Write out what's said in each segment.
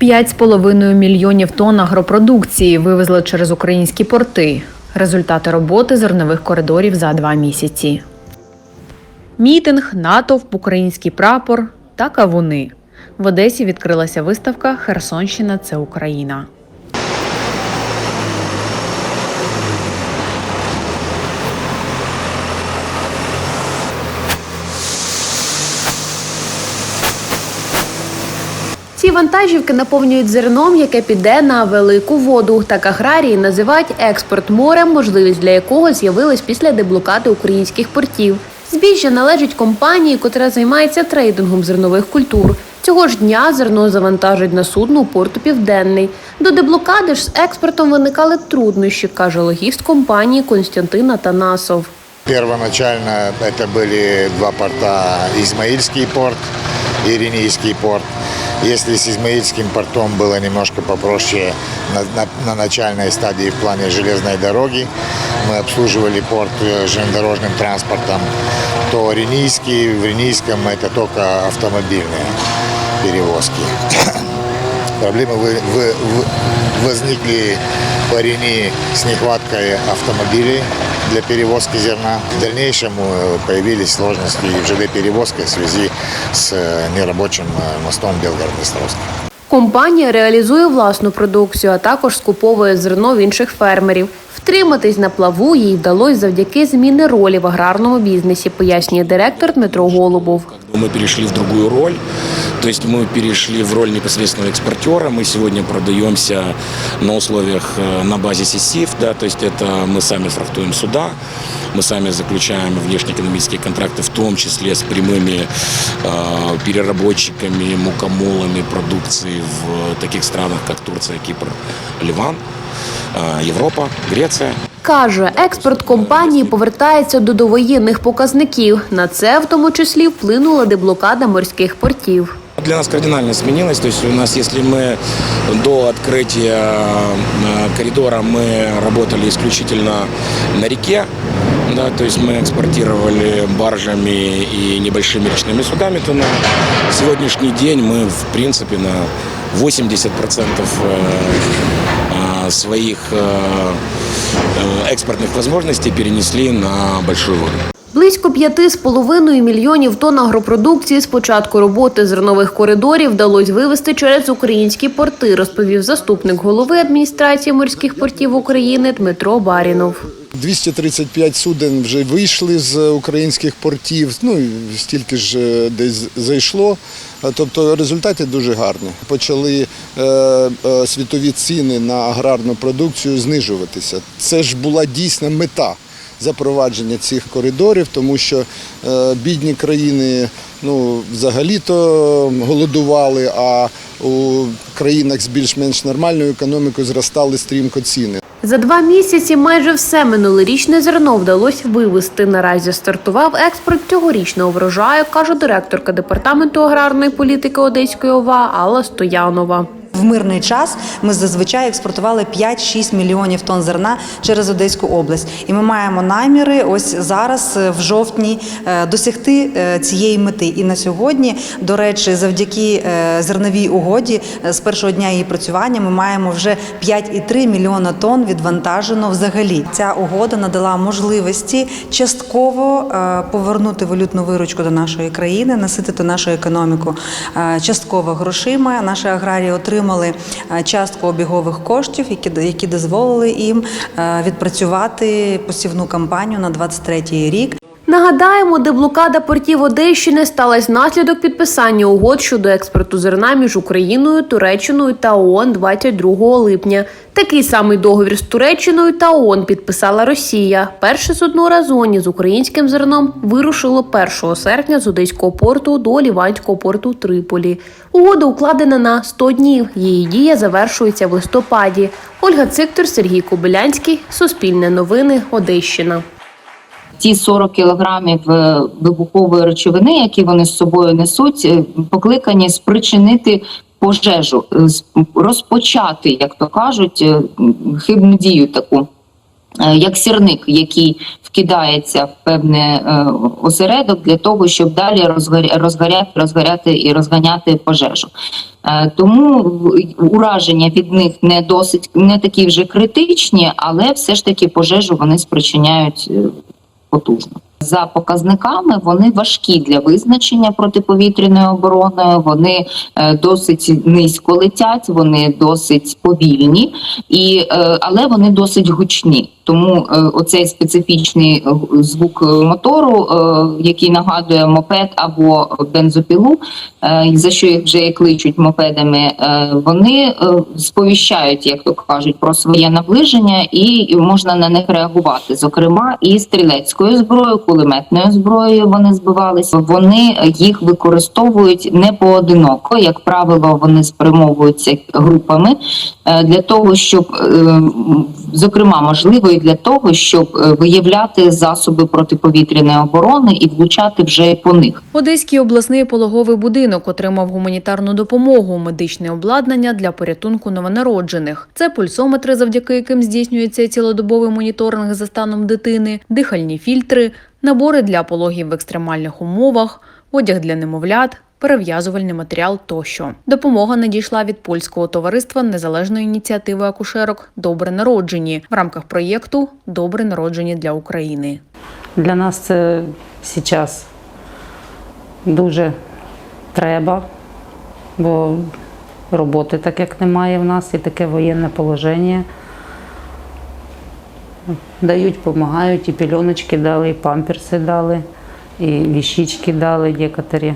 5,5 мільйонів тонн агропродукції вивезли через українські порти. Результати роботи зернових коридорів за два місяці. Мітинг, натовп, український прапор та кавуни. В Одесі відкрилася виставка Херсонщина це Україна. Вантажівки наповнюють зерном, яке піде на велику воду. Так аграрії називають експорт морем, можливість для якого з'явилась після деблокади українських портів. Збіжжя належить компанії, котра займається трейдингом зернових культур. Цього ж дня зерно завантажують на судно у порту Південний. До деблокади ж з експортом виникали труднощі, каже логіст компанії Константин Атанасов. Первоначально это были два порта, Измаильский порт и Ренийский порт. Если с Измаильским портом было немножко попроще на, на- на начальной стадии в плане железной дороги, мы обслуживали порт э, железнодорожным транспортом, то Ренийский, в Ренийском это только автомобильные перевозки. Проблемы вы- вы- вы- возникли по Рени с нехваткой автомобилей для перевозки зерна. В дальнейшем э, появились сложности и в ЖД-перевозке в связи с э, нерабочим э, мостом Белгород-Днестровск. Компанія реалізує власну продукцію, а також скуповує зерно в інших фермерів. Втриматись на плаву їй вдалося завдяки зміни ролі в аграрному бізнесі, пояснює директор Дмитро Голубов. Мы перешли в другую роль, то есть мы перешли в роль непосредственного экспортера. Мы сегодня продаемся на условиях э, на базе СИСИФ, да, то есть это мы сами фрахтуем суда, мы сами заключаем внешнеэкономические контракты, в том числе с прямыми э, переработчиками, мукомолами продукции в таких странах, как Турция, Кипр, Ливан, э, Европа, Греция. Каже, експорт компанії повертається до довоєнних показників. На це в тому числі вплинула деблокада морських портів. Для нас кардинально изменилось. То есть у нас, если мы до открытия э, коридора мы работали исключительно на реке, да, то есть мы экспортировали баржами и небольшими речными судами, то на сегодняшний день мы, в принципе, на 80% э, э, своих э, э, экспортных возможностей перенесли на большую воду. Близько п'яти з половиною мільйонів тонн агропродукції з початку роботи зернових коридорів вдалося вивезти через українські порти, розповів заступник голови адміністрації морських портів України Дмитро Барінов. 235 суден вже вийшли з українських портів. Ну стільки ж е, десь зайшло. Тобто результати дуже гарні. Почали е, е, світові ціни на аграрну продукцію знижуватися. Це ж була дійсна мета запровадження цих коридорів, тому що е, бідні країни ну, взагалі-то голодували, а у країнах з більш-менш нормальною економікою зростали стрімко ціни. За два місяці майже все минулорічне зерно вдалося вивезти. Наразі стартував експорт цьогорічного врожаю, каже директорка департаменту аграрної політики Одеської ОВА Алла Стоянова. В мирний час ми зазвичай експортували 5-6 мільйонів тонн зерна через Одеську область, і ми маємо наміри ось зараз, е, в жовтні, е, досягти е, цієї мети. І на сьогодні, до речі, завдяки зерновій угоді з першого дня її працювання ми маємо вже 5,3 мільйона тонн відвантажено взагалі. Ця угода надала можливості частково повернути валютну виручку до нашої країни, наситити нашу економіку частково грошима. Наші аграрії отримали е, частку обігових коштів, які, які дозволили їм е, відпрацювати посівну кампанію на 23 рік. Нагадаємо, деблокада портів Одещини сталася внаслідок підписання угод щодо експорту зерна між Україною, Туреччиною та ООН 22 липня. Такий самий договір з Туреччиною та ООН підписала Росія. Перше судно Разоні з українським зерном вирушило 1 серпня з Одеського порту до Ліванського порту Триполі. Угода укладена на 100 днів. Її дія завершується в листопаді. Ольга Циктор, Сергій Кобилянський, Суспільне новини, Одещина. Ті 40 кілограмів е, вибухової речовини, які вони з собою несуть, е, покликані спричинити пожежу, е, розпочати, як то кажуть, хибну дію таку. Як сірник, який вкидається в певне е, осередок для того, щоб далі розгоря- розгоряти, розгоряти і розганяти пожежу. Тому ураження від них не досить не такі вже критичні, але все ж таки пожежу вони спричиняють потужно. За показниками вони важкі для визначення протиповітряної оборони. Вони е, досить низько летять, вони досить повільні, і е, але вони досить гучні. Тому е, оцей специфічний звук мотору, який нагадує мопед або бензопілу, за що їх вже і кличуть мопедами, вони сповіщають, як то кажуть, про своє наближення, і можна на них реагувати. Зокрема, і стрілецькою зброєю, кулеметною зброєю вони збивалися. Вони їх використовують не поодиноко. Як правило, вони спрямовуються групами е, для того, щоб е, зокрема можливо і для того, щоб е, виявляти засоби протиповітряної оборони і влучати вже по них. Одеський обласний пологовий будинок отримав гуманітарну допомогу, медичне обладнання для порятунку новонароджених. Це пульсометри, завдяки яким здійснюється цілодобовий моніторинг за станом дитини, дихальні фільтри, набори для пологів в екстремальних умовах, одяг для немовлят. Перев'язувальний матеріал тощо допомога надійшла від польського товариства незалежної ініціативи акушерок Добре народжені в рамках проєкту Добре народжені для України. Для нас це зараз дуже треба, бо роботи так як немає в нас, і таке воєнне положення. Дають, допомагають, і пільоночки дали, і памперси дали, і віщички дали некоторі.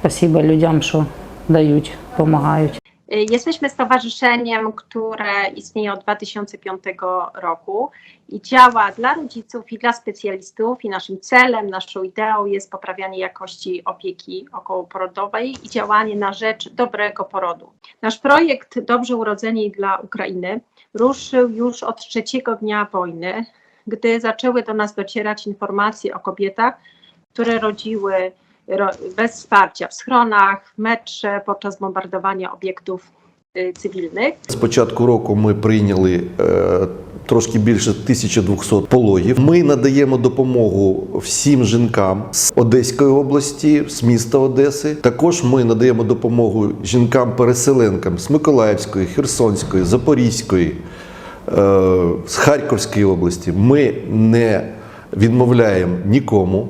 Спасибо людям, що дають, допомагають. Jesteśmy stowarzyszeniem, które istnieje od 2005 roku i działa dla rodziców i dla specjalistów. I naszym celem, naszą ideą jest poprawianie jakości opieki okołoporodowej i działanie na rzecz dobrego porodu. Nasz projekt Dobrze Urodzeni dla Ukrainy ruszył już od trzeciego dnia wojny, gdy zaczęły do nas docierać informacje o kobietach, które rodziły ro- bez wsparcia w schronach, metrze podczas bombardowania obiektów cywilnych. З початку року ми прийняли е, трошки більше 1200 пологів. Ми надаємо допомогу всім жінкам з Одеської області, з міста Одеси. Також ми надаємо допомогу жінкам-переселенкам з Миколаївської, Херсонської, Запорізької, е, з Харківської області. Ми не відмовляємо нікому.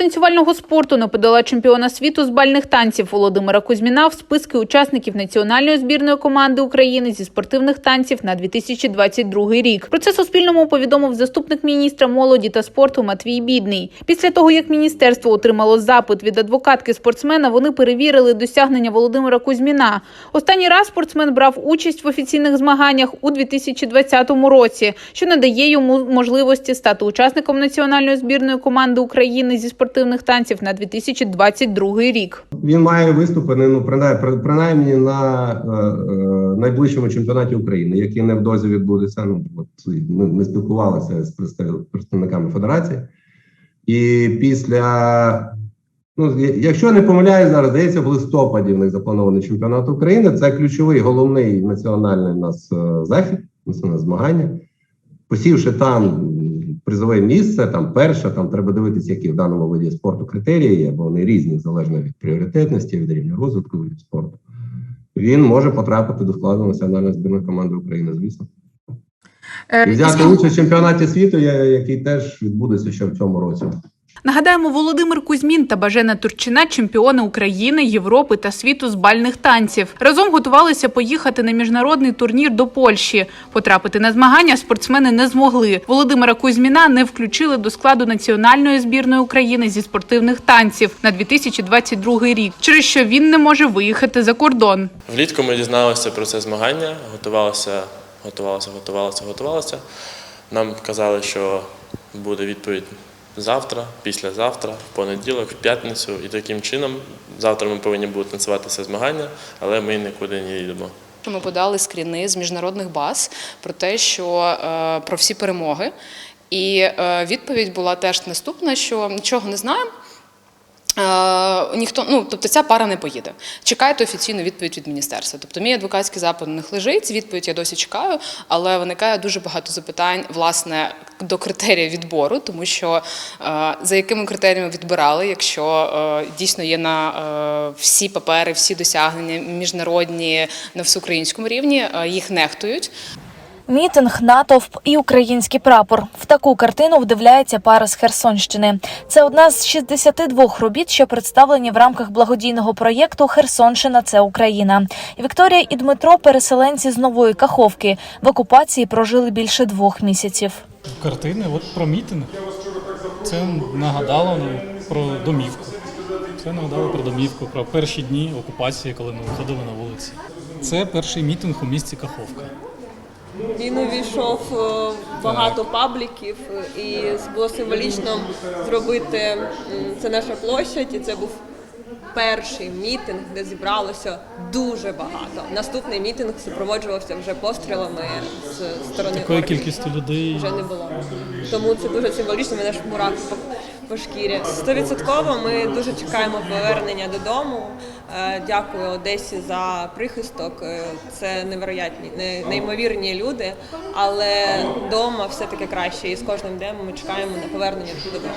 танцювального спорту не подала чемпіона світу з бальних танців Володимира Кузьміна в списки учасників національної збірної команди України зі спортивних танців на 2022 рік. Про це Суспільному повідомив заступник міністра молоді та спорту Матвій Бідний. Після того, як міністерство отримало запит від адвокатки спортсмена, вони перевірили досягнення Володимира Кузьміна. Останній раз спортсмен брав участь в офіційних змаганнях у 2020 році, що надає йому можливості стати учасником національної збірної команди України зі спортивних танців на 2022 рік. Він має виступи ну, принаймні, на е, е, найближчому чемпіонаті України, який невдовзі відбудеться. Ну ми, ми спілкувалися з представниками федерації, і після ну якщо не помиляюсь, зараз здається, в листопаді в них запланований чемпіонат України. Це ключовий головний національний у нас е, захід, національне змагання. Посівши там призове місце, там перше, там треба дивитися, які в даному виді спорту критерії є, бо вони різні залежно від пріоритетності, від рівня розвитку від спорту. Він може потрапити до складу національної збірної команди України, звісно. І взяти участь в чемпіонаті світу, який теж відбудеться ще в цьому році. Нагадаємо, Володимир Кузьмін та Бажена Турчина чемпіони України, Європи та світу з бальних танців. Разом готувалися поїхати на міжнародний турнір до Польщі. Потрапити на змагання спортсмени не змогли. Володимира Кузьміна не включили до складу національної збірної України зі спортивних танців на 2022 рік, через що він не може виїхати за кордон. Влітку ми дізналися про це змагання, готувалися, готувалися, готувалися, готувалися. Нам казали, що буде відповідь завтра, післязавтра, в понеділок, в п'ятницю. І таким чином завтра ми повинні будуть танцюватися змагання, але ми нікуди не їдемо. Ми подали скріни з міжнародних баз про те, що е, про всі перемоги. І е, відповідь була теж наступна: що нічого не знаємо. Е, ніхто, ну тобто ця пара не поїде. Чекайте офіційну відповідь від міністерства. Тобто мій адвокатський запит на них лежить, відповідь я досі чекаю, але виникає дуже багато запитань власне до критерія відбору, тому що е, за якими критеріями відбирали, якщо е, дійсно є на е, всі папери, всі досягнення міжнародні на всеукраїнському рівні, їх нехтують. Мітинг, натовп і український прапор. В таку картину вдивляється пара з Херсонщини. Це одна з 62 робіт, що представлені в рамках благодійного проєкту Херсонщина це Україна. Вікторія і Дмитро переселенці з нової Каховки. В окупації прожили більше двох місяців. Картини от про мітинг. Це нагадало ну, про домівку. Це нагадало про домівку, про перші дні окупації, коли ми виходили на вулиці. Це перший мітинг у місті Каховка. Він увійшов е, багато пабліків, е, і було символічно зробити це наша площадь, і це був перший мітинг, де зібралося дуже багато. Наступний мітинг супроводжувався вже пострілами з сторони Такої орків. кількості людей вже не було. Тому це дуже символічно, мене ж мурах по, по шкірі. Стовідсотково ми дуже чекаємо повернення додому. Е, Дякую Одесі за прихисток. Е, Це невероятні, не- неймовірні люди, але вдома все таки краще. І з кожним днем ми чекаємо на повернення додому.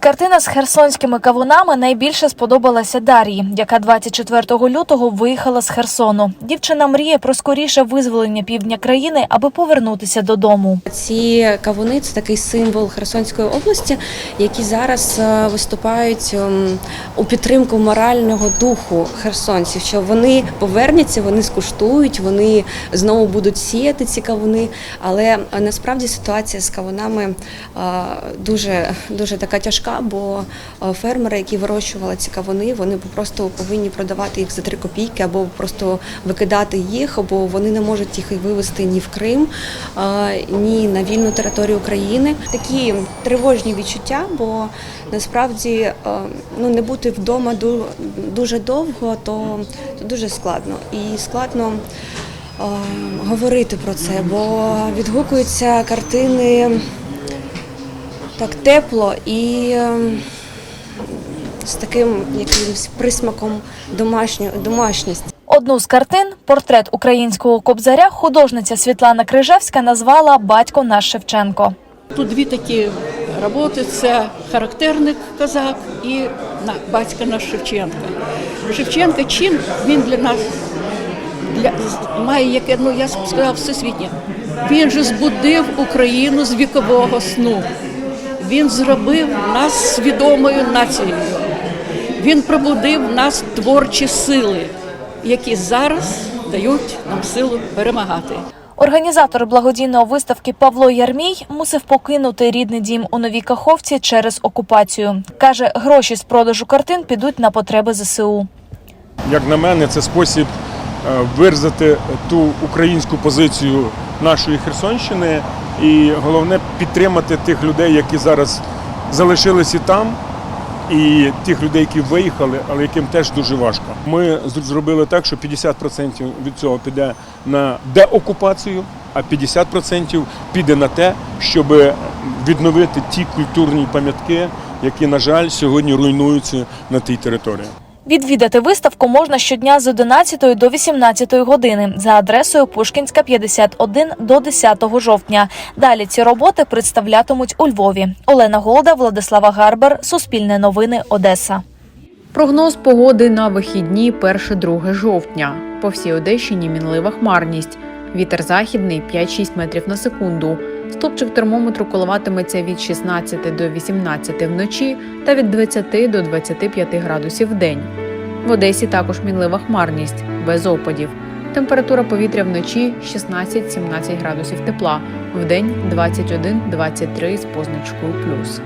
Картина з херсонськими кавунами найбільше сподобалася Дар'ї, яка 24 лютого виїхала з Херсону. Дівчина мріє про скоріше визволення півдня країни, аби повернутися додому. Ці кавуни це такий символ Херсонської області, які зараз е, виступають ем, у підтримку морального духу херсонців. Що вони повернуться, вони скуштують, вони знову будуть сіяти ці кавуни. Але насправді ситуація з кавунами е, дуже дуже така тяжка, бо е, фермери, які вирощували ці кавуни, вони просто повинні продавати їх за 3 копійки або просто викидати їх, або вони не можуть їх вивезти ні в Крим, е, ні на вільну територію України. Такі тривожні відчуття, бо насправді е, ну не бути вдома ду- дуже довго, то, дуже складно. І складно е, говорити про це, бо відгукуються картини так тепло і е, з таким якимось присмаком домашньо, домашністі. Одну з картин, портрет українського кобзаря, художниця Світлана Крижевська назвала Батько наш Шевченко. Тут дві такі роботи: це характерник козак і на батька наш Шевченка. Шевченка чим він для нас для, має яке, ну я сказав, всесвітнє. Він же збудив Україну з вікового сну. Він зробив нас свідомою нацією. Він пробудив в нас творчі сили, які зараз дають нам силу перемагати. Організатор благодійної виставки Павло Ярмій мусив покинути рідний дім у Новій Каховці через окупацію. Каже, гроші з продажу картин підуть на потреби ЗСУ. Як на мене, це спосіб е, виразити ту українську позицію нашої Херсонщини і головне підтримати тих людей, які зараз залишилися там, і тих людей, які виїхали, але яким теж дуже важко. Ми зробили так, що 50% від цього піде на деокупацію, а 50% піде на те, щоб відновити ті культурні пам'ятки, які, на жаль, сьогодні руйнуються на тій території. Відвідати виставку можна щодня з 11 до 18 години за адресою Пушкінська 51 до 10 жовтня. Далі ці роботи представлятимуть у Львові. Олена Голда, Владислава Гарбер, Суспільне новини, Одеса. Прогноз погоди на вихідні 1-2 жовтня. По всій Одещині мінлива хмарність. Вітер західний 5-6 метрів на секунду. Стопчик термометру коливатиметься від 16 до 18 вночі та від 20 до 25 градусів в день. В Одесі також мінлива хмарність, без опадів. Температура повітря вночі 16-17 градусів тепла, вдень 21-23 з позначкою плюс.